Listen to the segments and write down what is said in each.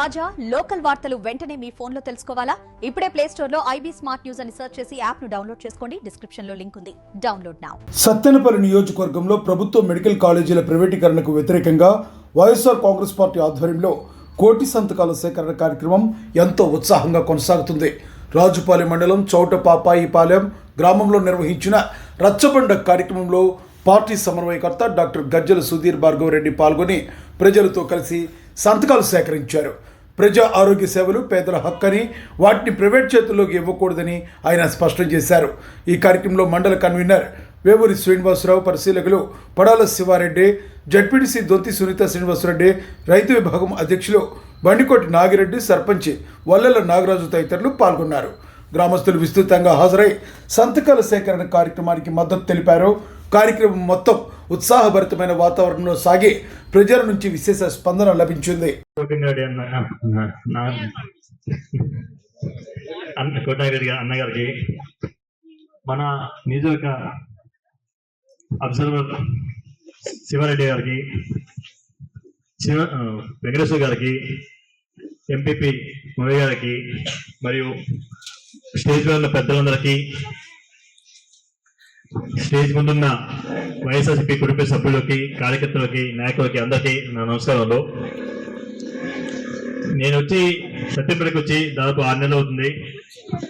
తాజా లోకల్ వార్తలు వెంటనే మీ ఫోన్లో తెలుసుకోవాలా? ఇప్పుడే ప్లే స్టోర్లో ఐబీ స్మార్ట్ న్యూస్ అని సెర్చ్ చేసి యాప్ను డౌన్లోడ్ చేసుకోండి. డిస్క్రిప్షన్లో లింక్ ఉంది. డౌన్లోడ్ నౌ సత్తెనపల్లి నియోజకవర్గంలో ప్రభుత్వ మెడికల్ కాలేజీల ప్రైవేటీకరణకు వ్యతిరేకంగా వైఎస్ఆర్ కాంగ్రెస్ పార్టీ ఆధ్వర్యంలో కోటి సంతకాల సేకరణ కార్యక్రమం ఎంతో ఉత్సాహంగా కొనసాగుతుంది. రాజుపాలెం మండలం చౌట పాపాయిపాలెం గ్రామంలో నిర్వహించిన రచ్చబండ కార్యక్రమంలో పార్టీ సమన్వయకర్త డాక్టర్ గజ్జల సుధీర్ భార్గవరెడ్డి పాల్గొని ప్రజలతో కలిసి సంతకాలు సేకరించారు. ప్రజా ఆరోగ్య సేవలు పేదల హక్కని వాటిని ప్రైవేట్ చేతుల్లోకి ఇవ్వకూడదని ఆయన స్పష్టం చేశారు. ఈ కార్యక్రమంలో మండల కన్వీనర్ వేవూరి శ్రీనివాసరావు పరిశీలకులు పడాల శివారెడ్డి జడ్పీటీసీ దొంతి సునీత శ్రీనివాసరెడ్డి రైతు విభాగం అధ్యక్షులు బండికోటి నాగిరెడ్డి సర్పంచ్ వల్లెల నాగరాజు తదితరులు పాల్గొన్నారు. గ్రామస్తులు విస్తృతంగా హాజరై సంతకాల సేకరణ కార్యక్రమానికి మద్దతు తెలిపారు. కార్యక్రమం మొత్తం ఉత్సాహభరితమైన వాతావరణంలో సాగి ప్రజల నుంచి విశేష స్పందన లభించింది. అన్న అన్న అన్నగారికి మన నియోజక అబ్జర్వర్ శివారెడ్డి గారికి శివ వెంకటేశ్వర గారికి ఎంపీపీ మురళి గారికి మరియు స్టేజ్ మీద ఉన్న పెద్దలందరికీ స్టేజ్ ముందున్న వైఎస్ఆర్సీపీ కుటుంబ సభ్యులకి కార్యకర్తలకి నాయకులకి అందరికీ నా నమస్కారాలు నేను వచ్చి సత్యపల్లికి వచ్చి దాదాపు ఆరు నెలలు అవుతుంది.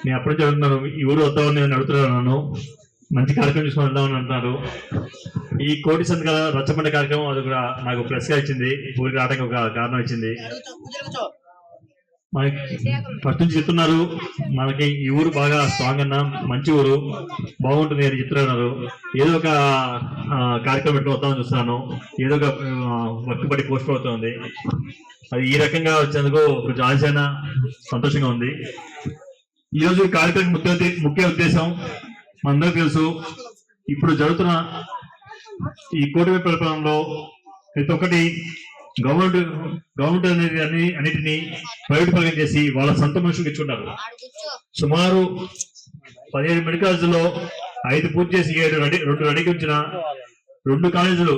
నేను అప్పటి నుంచి ఈ ఊరు వద్దామని నేను అడుగుతున్నాను మంచి కార్యక్రమం చూసుకొని వెళ్దామని అంటున్నారు. ఈ కోటి సంతకాల రచ్చబండ కార్యక్రమం అది కూడా నాకు ప్లస్గా ఇచ్చింది. ఊరికి రావడానికి ఒక కారణం ఇచ్చింది. మనకి ఫస్ట్ నుంచి చెప్తున్నారు. మనకి ఈ ఊరు బాగా స్ట్రాంగ్ అన్న మంచి ఊరు బాగుంటుంది అని చెప్తున్నారు. ఏదో ఒక కార్యక్రమం పెట్టుకుని వద్దామని చూస్తున్నాను. ఏదో ఒక వర్క్ పడి పోస్ట్ అవుతుంది. అది ఈ రకంగా వచ్చేందుకు కొంచెం ఆశైన సంతోషంగా ఉంది. ఈ రోజు ఈ కార్యక్రమం ముఖ్య ముఖ్య ఉద్దేశం మనందరూ తెలుసు ఇప్పుడు జరుగుతున్న ఈ కూటమి పరిపాలనలో ప్రతి ఒక్కటి గవర్నమెంట్ గవర్నమెంట్ అనేది అన్ని అన్నిటిని ప్రైవేట్ పరంగా చేసి వాళ్ళ సొంత మనుషులకు ఇచ్చుకుంటారు సుమారు పదిహేడు మెడికల్స్లో ఐదు పూర్తి చేసి ఏడు రెడీ రెండు రెడీకి ఉంచిన రెండు కాలేజీలు.